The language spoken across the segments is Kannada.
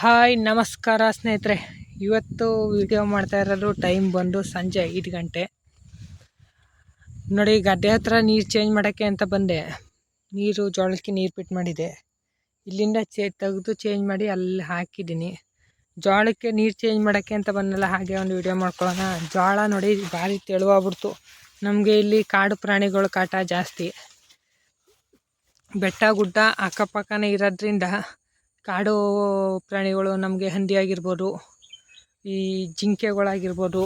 ಹಾಯ್, ನಮಸ್ಕಾರ ಸ್ನೇಹಿತರೆ. ಇವತ್ತು ವಿಡಿಯೋ ಮಾಡ್ತಾ ಇರೋದು ಟೈಮ್ ಬಂದು ಸಂಜೆ ಐದು ಗಂಟೆ. ನೋಡಿ ಗದ್ದೆ ಹತ್ರ ನೀರು ಚೇಂಜ್ ಮಾಡೋಕ್ಕೆ ಅಂತ ಬಂದೆ. ನೀರು, ಜೋಳಕ್ಕೆ ನೀರು ಬಿಟ್ಟು ಮಾಡಿದೆ. ಇಲ್ಲಿಂದ ಚೇ, ತೆಗೆದು ಚೇಂಜ್ ಮಾಡಿ ಅಲ್ಲಿ ಹಾಕಿದ್ದೀನಿ. ಜೋಳಕ್ಕೆ ನೀರು ಚೇಂಜ್ ಮಾಡೋಕ್ಕೆ ಅಂತ ಬಂದಲ್ಲ, ಹಾಗೆ ಒಂದು ವಿಡಿಯೋ ಮಾಡ್ಕೊಳ್ಳೋಣ. ಜೋಳ ನೋಡಿ, ಭಾರಿ ತೆಳುವಾಗ್ಬಿಡ್ತು. ನಮಗೆ ಇಲ್ಲಿ ಕಾಡು ಪ್ರಾಣಿಗಳು ಕಾಟ ಜಾಸ್ತಿ. ಬೆಟ್ಟ ಗುಡ್ಡ ಅಕ್ಕಪಕ್ಕನೇ ಇರೋದ್ರಿಂದ ಕಾಡು ಪ್ರಾಣಿಗಳು ನಮಗೆ ಹಂದಿ ಆಗಿರ್ಬೋದು ಈ ಜಿಂಕೆಗಳಾಗಿರ್ಬೋದು,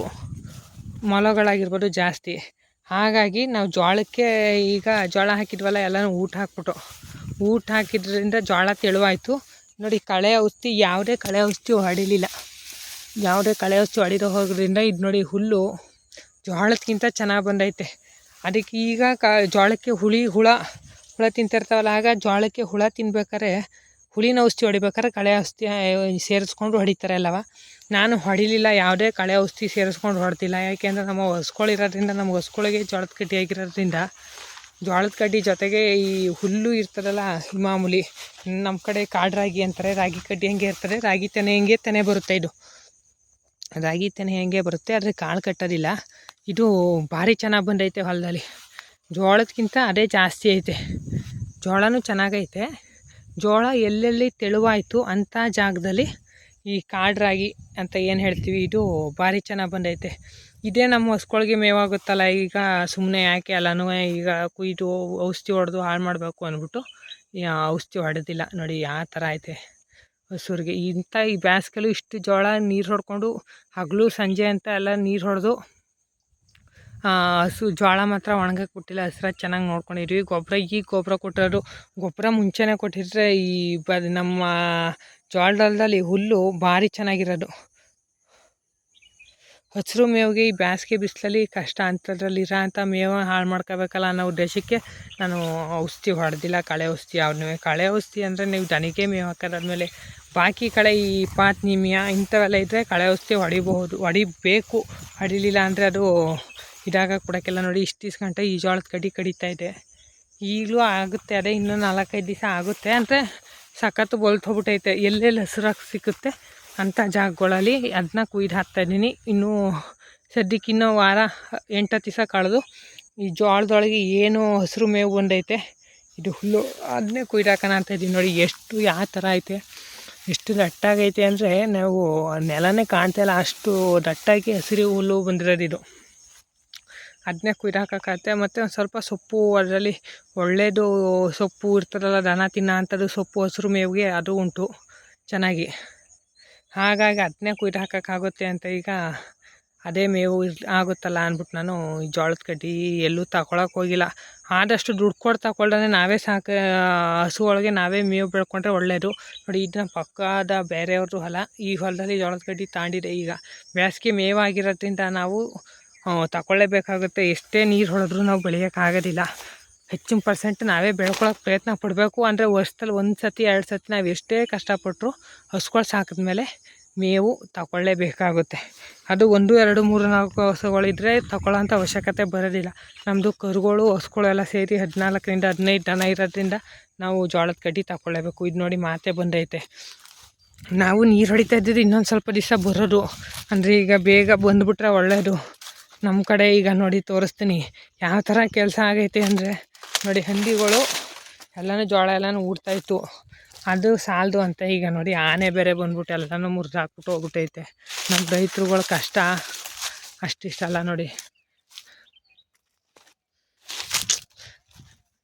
ಮೊಲಗಳಾಗಿರ್ಬೋದು ಜಾಸ್ತಿ. ಹಾಗಾಗಿ ನಾವು ಜೋಳಕ್ಕೆ ಈಗ ಜೋಳ ಹಾಕಿದ್ವಲ್ಲ, ಎಲ್ಲನೂ ಊಟ ಹಾಕ್ಬಿಟ್ಟು. ಊಟ ಹಾಕಿದ್ರಿಂದ ಜೋಳ ತೆಳುವಾಯಿತು. ನೋಡಿ, ಕಳೆ ಔಷಧಿ ಯಾವುದೇ ಕಳೆ ಔಷಧಿ ಹೊಡಿಲಿಲ್ಲ. ಯಾವುದೇ ಕಳೆ ಔಷಧಿ ಹೊಡೆದು ಹೋಗೋದ್ರಿಂದ ಇದು ನೋಡಿ ಹುಲ್ಲು ಜೋಳಕ್ಕಿಂತ ಚೆನ್ನಾಗಿ ಬಂದೈತೆ. ಅದಕ್ಕೆ ಈಗ ಕ ಜೋಳಕ್ಕೆ ಹುಳಿ, ಹುಳ ಹುಳ ತಿಂತಿರ್ತಾವಲ್ಲ, ಆಗ ಜೋಳಕ್ಕೆ ಹುಳ ತಿನ್ಬೇಕಾರೆ ಹುಳಿನ ಔಷಧಿ ಹೊಡಿಬೇಕಾದ್ರೆ ಕಳೆ ಔಷಧಿ ಸೇರಿಸ್ಕೊಂಡು ಹೊಡಿತಾರೆ ಅಲ್ಲವ? ನಾನು ಹೊಡಿಲಿಲ್ಲ, ಯಾವುದೇ ಕಳೆ ಔಷಧಿ ಸೇರಿಸ್ಕೊಂಡು ಹೊಡ್ತಿಲ್ಲ ಯಾಕೆಂದರೆ ನಮ್ಮ ಹೊಸ್ಗಳಿರೋದ್ರಿಂದ ನಮ್ಗೆ ಹೊಸ್ಗಳಿಗೆ ಜೋಳದ ಕಡ್ಡಿ ಆಗಿರೋದ್ರಿಂದ, ಜೋಳದ ಕಡ್ಡಿ ಜೊತೆಗೆ ಈ ಹುಲ್ಲು ಇರ್ತದಲ್ಲ ಮಾಮೂಲಿ ನಮ್ಮ ಕಡೆ ಕಾಡು ರಾಗಿ ಅಂತಾರೆ, ರಾಗಿ ಕಡ್ಡಿ ಹೆಂಗೆ ಇರ್ತದೆ. ರಾಗಿ ತೆನೆ ಹೆಂಗೆ ತೆನೆ ಬರುತ್ತೆ ಇದು. ರಾಗಿ ತೆನೆ ಹೆಂಗೆ ಬರುತ್ತೆ, ಆದರೆ ಕಾಳು ಕಟ್ಟೋದಿಲ್ಲ. ಇದು ಭಾರಿ ಚೆನ್ನಾಗಿ ಬಂದೈತೆ ಹೊಲದಲ್ಲಿ. ಜೋಳದಕ್ಕಿಂತ ಅದೇ ಜಾಸ್ತಿ ಐತೆ. ಜೋಳನೂ ಚೆನ್ನಾಗೈತೆ. ಜೋಳ ಎಲ್ಲೆಲ್ಲಿ ತೆಳುವಾಯಿತು ಅಂಥ ಜಾಗದಲ್ಲಿ ಈ ಕಾಡು ರಾಗಿ ಅಂತ ಏನು ಹೇಳ್ತೀವಿ, ಇದು ಭಾರಿ ಚೆನ್ನಾಗಿ ಬಂದೈತೆ. ಇದೇ ನಮ್ಮ ಹೊಸ್ಕೊಳ್ಗೆ ಮೇವಾಗುತ್ತಲ್ಲ, ಈಗ ಸುಮ್ಮನೆ ಯಾಕೆ ಅಲ್ಲನೂ ಈಗ ಕುಯ್ದು ಔಷಧಿ ಹೊಡೆದು ಹಾಳು ಮಾಡಬೇಕು ಅಂದ್ಬಿಟ್ಟು ಔಷಧಿ ಹೊಡೆದಿಲ್ಲ. ನೋಡಿ ಆ ಥರ ಐತೆ ಹಸುರಿಗೆ. ಇಂಥ ಈ ಬೇಸ್ಗೆಲು ಇಷ್ಟು ಜೋಳ ನೀರು ಹೊಡ್ಕೊಂಡು ಹಗಲು ಸಂಜೆ ಅಂತ ಎಲ್ಲ ನೀರು ಹೊಡೆದು ಹಸು ಜೋಳ ಮಾತ್ರ ಒಣಗಕ್ಕೆ ಕೊಟ್ಟಿಲ್ಲ ಹಸ್ರಾಗಿ ಚೆನ್ನಾಗಿ ನೋಡ್ಕೊಂಡಿದ್ವಿ. ಗೊಬ್ಬರ ಈಗ ಗೊಬ್ಬರ ಕೊಟ್ಟರು ಗೊಬ್ಬರ ಮುಂಚೆನೇ ಕೊಟ್ಟಿದ್ರೆ ಈ ಬ ನಮ್ಮ ಜೋಳದಲ್ಲಿ ಹುಲ್ಲು ಭಾರಿ ಚೆನ್ನಾಗಿರೋದು. ಹಸಿರು ಮೇವಿಗೆ ಈ ಬೇಸಿಗೆ ಬಿಸಿಲಲ್ಲಿ ಕಷ್ಟ ಅಂಥದ್ರಲ್ಲಿ ಇರೋ ಅಂಥ ಮೇವು ಹಾಳು ಮಾಡ್ಕೋಬೇಕಲ್ಲ ಅನ್ನೋ ಉದ್ದೇಶಕ್ಕೆ ನಾನು ಔಷಧಿ ಹೊಡೆದಿಲ್ಲ, ಕಳೆ ಔಷಧಿ. ಅವ್ರನ್ನೇ ಕಳೆ ಔಷಧಿ ಅಂದರೆ ನೀವು ದನಿಗೆ ಮೇವು ಹಾಕೋದಾದ್ಮೇಲೆ ಬಾಕಿ ಕಳೆ ಈ ಪಾತ್ ನಿಮಿಯ ಇಂಥವೆಲ್ಲ ಇದ್ದರೆ ಕಳೆ ಔಷಧಿ ಹೊಡಿಬಹುದು, ಹೊಡಿಬೇಕು. ಹೊಡಿಲಿಲ್ಲ ಅಂದರೆ ಅದು ಇದಾಗ ಕೊಡೋಕ್ಕೆಲ್ಲ ನೋಡಿ ಇಷ್ಟು ಗಂಟೆ ಈ ಜೋಳದ ಕಡಿ ಕಡಿತಾ ಇದೆ. ಈಗಲೂ ಆಗುತ್ತೆ, ಅದೇ ಇನ್ನೂ ನಾಲ್ಕೈದು ದಿವಸ ಆಗುತ್ತೆ ಅಂದರೆ ಸಖತ್ತು ಬೊಲ್ತು ಹೋಗ್ಬಿಟ್ಟೈತೆ ಎಲ್ಲೆಲ್ಲಿ ಹಸಿರಾಗಿ ಸಿಗುತ್ತೆ ಅಂಥ ಜಾಗಗಳಲ್ಲಿ ಅದನ್ನ ಕುಯ್ದು ಹಾಕ್ತಾಯಿದ್ದೀನಿ ಇನ್ನೂ ಸದ್ಯಕ್ಕೆ ಇನ್ನೂ ವಾರ ಎಂಟು ದಿವಸ ಕಳೆದು ಈ ಜೋಳದೊಳಗೆ ಏನು ಹಸಿರು ಮೇವು ಬಂದೈತೆ, ಇದು ಹುಲ್ಲು, ಅದನ್ನೇ ಕುಯ್ದು ಹಾಕೋಣ ಅಂತ ಇದ್ದೀನಿ ನೋಡಿ ಎಷ್ಟು, ಯಾವ ಥರ ಐತೆ, ಎಷ್ಟು ದಟ್ಟಾಗೈತೆ ಅಂದರೆ ನಾವು ನೆಲನೇ ಕಾಣ್ತಾಯಿಲ್ಲ ಅಷ್ಟು ದಟ್ಟಾಗಿ ಹಸಿರು ಹುಲ್ಲು ಬಂದಿರೋದು ಇದು. ಅದನ್ನೇ ಕುಯ್ದು ಹಾಕೋಕ್ಕಾಗತ್ತೆ. ಮತ್ತು ಒಂದು ಸ್ವಲ್ಪ ಸೊಪ್ಪು, ಅದರಲ್ಲಿ ಒಳ್ಳೆಯದು ಸೊಪ್ಪು ಇರ್ತದಲ್ಲ, ದನ ತಿನ್ನೋ ಅಂಥದ್ದು ಸೊಪ್ಪು, ಹಸಿರು ಮೇವಿಗೆ ಅದು ಉಂಟು ಚೆನ್ನಾಗಿ. ಹಾಗಾಗಿ ಅದನ್ನೇ ಕುಯ್ದು ಹಾಕೋಕ್ಕಾಗುತ್ತೆ ಅಂತ ಈಗ ಅದೇ ಮೇವು ಆಗುತ್ತಲ್ಲ ಅಂದ್ಬಿಟ್ಟು ನಾನು ಜೋಳದ ಕಡ್ಡಿ ಎಲ್ಲೂ ತಗೊಳಕ್ಕೆ ಹೋಗಿಲ್ಲ. ಆದಷ್ಟು ದುಡ್ಡು ಕೊಟ್ಟು ತಗೊಳ್ದೇ ನಾವೇ ಸಾಕ, ಹಸು ನಾವೇ ಮೇವು ಬೆಳ್ಕೊಂಡ್ರೆ ಒಳ್ಳೆಯದು ನೋಡಿ, ಇದನ್ನ ಪಕ್ಕದ ಬೇರೆಯವ್ರದ್ದು ಹೊಲ. ಈ ಹೊಲದಲ್ಲಿ ಜೋಳದ ಕಡ್ಡಿ ತಾಂಡಿದೆ ಈಗ. ಬೇಸಿಗೆ ಮೇವಾಗಿರೋದ್ರಿಂದ ನಾವು ತಗೊಳ್ಳೇಬೇಕಾಗುತ್ತೆ ಎಷ್ಟೇ ನೀರು ಹೊಡೆದ್ರೂ ನಾವು ಬೆಳೆಯೋಕ್ಕಾಗೋದಿಲ್ಲ. ಹೆಚ್ಚಿನ ಪರ್ಸೆಂಟ್ ನಾವೇ ಬೆಳ್ಕೊಳ್ಳೋಕೆ ಪ್ರಯತ್ನ ಪಡಬೇಕು. ಅಂದರೆ ವರ್ಷದಲ್ಲಿ ಒಂದು ಸತಿ, ಎರಡು ಸತಿ ನಾವು ಎಷ್ಟೇ ಕಷ್ಟಪಟ್ಟರು ಹಸುಗಳು ಸಾಕಿದ್ಮೇಲೆ ಮೇವು ತಗೊಳ್ಳೇಬೇಕಾಗುತ್ತೆ ಅದು ಒಂದು, ಎರಡು, ಮೂರು, ನಾಲ್ಕು ಹಸುಗಳಿದ್ರೆ ತಗೊಳ್ಳೋಂಥ ಅವಶ್ಯಕತೆ ಬರೋದಿಲ್ಲ. ನಮ್ಮದು ಕರುಗಳು, ಹಸುಗಳೆಲ್ಲ ಸೇರಿ ಹದಿನಾಲ್ಕರಿಂದ ಹದಿನೈದು ದನ ಇರೋದ್ರಿಂದ ನಾವು ಜೋಳದ ಕಡ್ಡಿ ತಗೊಳ್ಳೇಬೇಕು ಇದು ನೋಡಿ ಮಾತೆ ಬಂದೈತೆ. ನಾವು ನೀರು ಹೊಡಿತಾ ಇದ್ದಿದ್ದು ಇನ್ನೊಂದು ಸ್ವಲ್ಪ ದಿವಸ ಬರೋದು. ಅಂದರೆ ಈಗ ಬೇಗ ಬಂದುಬಿಟ್ರೆ ಒಳ್ಳೆಯದು ನಮ್ಮ ಕಡೆ ಈಗ ನೋಡಿ ತೋರಿಸ್ತೀನಿ. ಯಾವ ಥರ ಕೆಲಸ ಆಗೈತೆ ಅಂದರೆ ನೋಡಿ ಹಂದಿಗಳು ಎಲ್ಲನೂ ಜೋಳ ಎಲ್ಲನೂ ಊಡ್ತಾಯಿತ್ತು ಅದು ಸಾಲದು ಅಂತ ಈಗ ನೋಡಿ ಆನೆ ಬೇರೆ ಬಂದ್ಬಿಟ್ಟು ಎಲ್ಲನೂ ಮುರಿದು ಹಾಕ್ಬಿಟ್ಟು ಹೋಗ್ಬಿಟ್ಟೈತೆ. ನಮ್ಮ ರೈತರುಗಳ ಕಷ್ಟ. ಅಷ್ಟಿಷ್ಟಲ್ಲ ನೋಡಿ.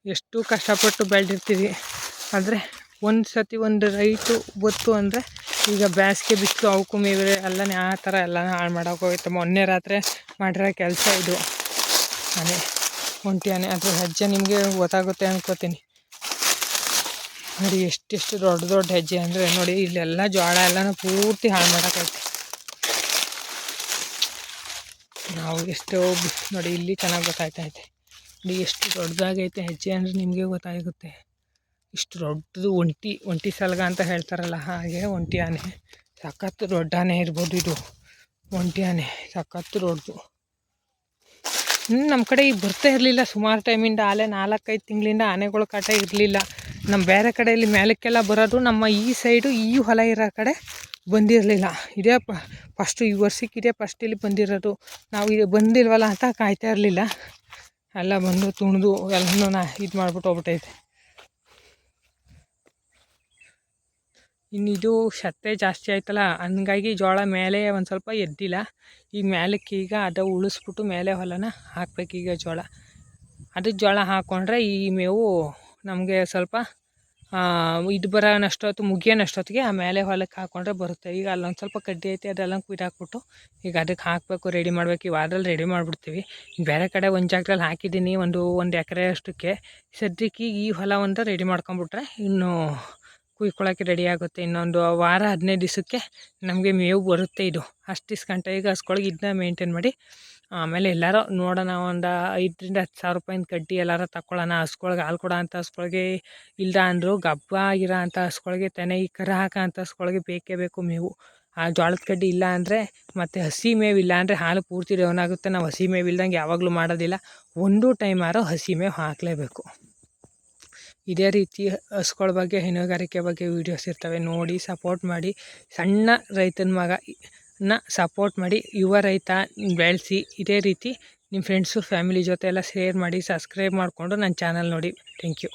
ಎಷ್ಟು ಕಷ್ಟಪಟ್ಟು ಬೆಳೆದಿರ್ತೀವಿ. ಆದರೆ ಒಂದು ಸತಿ ಒಂದು ರೈತು ಬತ್ತು ಅಂದರೆ ಈಗ ಬೇಸಿಗೆ ಬಿಸಿಲು ಅವಕ್ಕೂ ಮೇವೆ ಎಲ್ಲನೇ ಆ ಥರ ಎಲ್ಲ ಹಾಳು ಮಾಡೋಕೆ ಹೋಗುತ್ತೆ ಮೊನ್ನೆ ರಾತ್ರಿ ಮಾಡಿರೋ ಕೆಲಸ ಇದು. ಆನೆ ಒಂಟಿ ಆನೆ ಅದ್ರ ಹೆಜ್ಜೆ ನಿಮಗೆ ಗೊತ್ತಾಗುತ್ತೆ ಅನ್ಕೋತೀನಿ. ನೋಡಿ ಎಷ್ಟೆಷ್ಟು ದೊಡ್ಡ ದೊಡ್ಡ ಹೆಜ್ಜೆ ಅಂದರೆ ನೋಡಿ ಇಲ್ಲೆಲ್ಲ ಜೋಳ ಎಲ್ಲನೂ ಪೂರ್ತಿ ಹಾಳು ಮಾಡೋಕ್ಕೈತೆ ನಾವು ಎಷ್ಟೋ ನೋಡಿ ಇಲ್ಲಿ ಚೆನ್ನಾಗಿ ಗೊತ್ತಾಯ್ತೈತೆ ನೋಡಿ ಎಷ್ಟು ದೊಡ್ಡದಾಗೈತೆ ಹೆಜ್ಜೆ ಅಂದರೆ ನಿಮಗೆ ಗೊತ್ತಾಗುತ್ತೆ. ಇಷ್ಟು ದೊಡ್ಡದು ಒಂಟಿ ಒಂಟಿ ಸಲಗ ಅಂತ ಹೇಳ್ತಾರಲ್ಲ ಹಾಗೆ ಒಂಟಿ ಆನೆ. ಸಖತ್ತು ದೊಡ್ಡ ಆನೆ ಇರ್ಬೋದು ಇದು. ಒಂಟಿ ಆನೆ ಸಖತ್ತು ಹ್ಞೂ ನಮ್ಮ ಕಡೆ ಈಗ ಬರ್ತಾ ಇರಲಿಲ್ಲ. ಸುಮಾರು ಟೈಮಿಂದ ಆಲೆ ನಾಲ್ಕೈದು ತಿಂಗಳಿಂದ ಆನೆಗಳ ಕಾಟ ಇರಲಿಲ್ಲ. ನಮ್ಮ ಬೇರೆ ಕಡೆಯಲ್ಲಿ ಮೇಲಕ್ಕೆಲ್ಲ ಬರೋದು ನಮ್ಮ ಈ ಸೈಡು ಈ ಹೊಲ ಇರೋ ಕಡೆ ಬಂದಿರಲಿಲ್ಲ. ಇದೇ ಫಸ್ಟು ಈ ವರ್ಷಕ್ಕೆ ಇದೇ ಫಸ್ಟ್ ಇಲ್ಲಿ ಬಂದಿರೋದು. ನಾವು ಇದು ಬಂದಿಲ್ವಲ್ಲ ಅಂತ ಕಾಯ್ತಾ ಇರಲಿಲ್ಲ. ಎಲ್ಲ ಬಂದು ತುಣಿದು ಎಲ್ಲನೂ ನಾ ಇದು ಮಾಡ್ಬಿಟ್ಟು ಹೋಗ್ಬಿಟ್ಟೈತೆ. ಇನ್ನು ಇದು ಸತ್ತೆ ಜಾಸ್ತಿ ಆಯ್ತಲ್ಲ, ಹಂಗಾಗಿ ಜೋಳ ಮೇಲೆ ಒಂದು ಸ್ವಲ್ಪ ಎದ್ದಿಲ್ಲ. ಈಗ ಮೇಲಕ್ಕೆ ಈಗ ಅದು ಉಳಿಸ್ಬಿಟ್ಟು ಮೇಲೆ ಹೊಲನ ಹಾಕ್ಬೇಕೀಗ ಜೋಳ. ಅದು ಜೋಳ ಹಾಕ್ಕೊಂಡ್ರೆ ಈ ಮೇವು ನಮಗೆ ಸ್ವಲ್ಪ ಇದು ಬರೋನಷ್ಟೊತ್ತು ಮುಗಿಯೋನಷ್ಟೊತ್ತಿಗೆ ಆ ಮೇಲೆ ಹೊಲಕ್ಕೆ ಹಾಕ್ಕೊಂಡ್ರೆ ಬರುತ್ತೆ. ಈಗ ಅಲ್ಲೊಂದು ಸ್ವಲ್ಪ ಕಡ್ಡಿ ಐತೆ ಅದೆಲ್ಲ ಕುಯ್ದಾಕ್ಬಿಟ್ಟು ಈಗ ಅದಕ್ಕೆ ಹಾಕಬೇಕು, ರೆಡಿ ಮಾಡಬೇಕು. ಈ ವಾರದಲ್ಲಿ ರೆಡಿ ಮಾಡಿಬಿಡ್ತೀವಿ. ಬೇರೆ ಕಡೆ ಒಂದು ಜಾಗದಲ್ಲಿ ಹಾಕಿದ್ದೀನಿ, ಒಂದು ಒಂದು ಎಕರೆ ಅಷ್ಟಕ್ಕೆ. ಸದ್ಯಕ್ಕೆ ಈ ಹೊಲ ಒಂದು ರೆಡಿ ಮಾಡ್ಕೊಂಬಿಟ್ರೆ ಇನ್ನು ಕುಯ್ಕೊಳ್ಳೋಕ್ಕೆ ರೆಡಿ ಆಗುತ್ತೆ. ಇನ್ನೊಂದು ವಾರ ಹದಿನೈದು ದಿವಸಕ್ಕೆ ನಮಗೆ ಮೇವು ಬರುತ್ತೆ ಇದು. ಅಷ್ಟು ಗಂಟೆ ಈಗ ಹಸ್ಕೊಳಗೆ ಇದನ್ನ ಮೇಂಟೈನ್ ಮಾಡಿ, ಆಮೇಲೆ ಎಲ್ಲರೂ ನೋಡೋಣ ಒಂದು ಐದರಿಂದ ಹತ್ತು ಸಾವಿರ ರೂಪಾಯಿಂದ ಕಡ್ಡಿ ಎಲ್ಲರ ತಗೊಳ್ಳೋಣ ಹಸ್ಕೊಳಗೆ ಹಾಲು ಕೊಡೋ ಅಂಥ ಹಸ್ಕೊಳಗೆ ಇಲ್ಲ ಅಂದರು ಗಬ್ಬ ಆಗಿರೋ ಅಂಥ ಹಸ್ಕೊಳಗೆ, ತೆನೆ ಈ ಕರ ಹಾಕೋ ಅಂಥ ಹಸ್ಕೊಳಗೆ ಬೇಕೇ ಬೇಕು ಮೇವು. ಆ ಜೋಳದ ಕಡ್ಡಿ ಇಲ್ಲ ಅಂದರೆ ಮತ್ತು ಹಸಿ ಮೇವು ಇಲ್ಲ ಅಂದರೆ ಹಾಲು ಪೂರ್ತಿ ಡೌನ್ ಆಗುತ್ತೆ. ನಾವು ಹಸಿ ಮೇವು ಇಲ್ದಂಗೆ ಯಾವಾಗಲೂ ಮಾಡೋದಿಲ್ಲ. ಒಂದು ಟೈಮಾರು ಹಸಿ ಮೇವು ಹಾಕಲೇಬೇಕು. ಇದೇ ರೀತಿ ಹಸುಗಳ ಬಗ್ಗೆ, ಹೈನುಗಾರಿಕೆ ಬಗ್ಗೆ ವೀಡಿಯೋಸ್ ಇರ್ತವೆ. ನೋಡಿ ಸಪೋರ್ಟ್ ಮಾಡಿ. ಸಣ್ಣ ರೈತನ ಮಗ, ನ ಸಪೋರ್ಟ್ ಮಾಡಿ. ಯುವ ರೈತ ಬೆಳೆಸಿ, ಇದೇ ರೀತಿ ನಿಮ್ಮ ಫ್ರೆಂಡ್ಸು ಫ್ಯಾಮಿಲಿ ಜೊತೆ ಎಲ್ಲ ಶೇರ್ ಮಾಡಿ ಸಬ್ಸ್ಕ್ರೈಬ್ ಮಾಡಿಕೊಂಡು ನನ್ನ ಚಾನಲ್ ನೋಡಿ. Thank you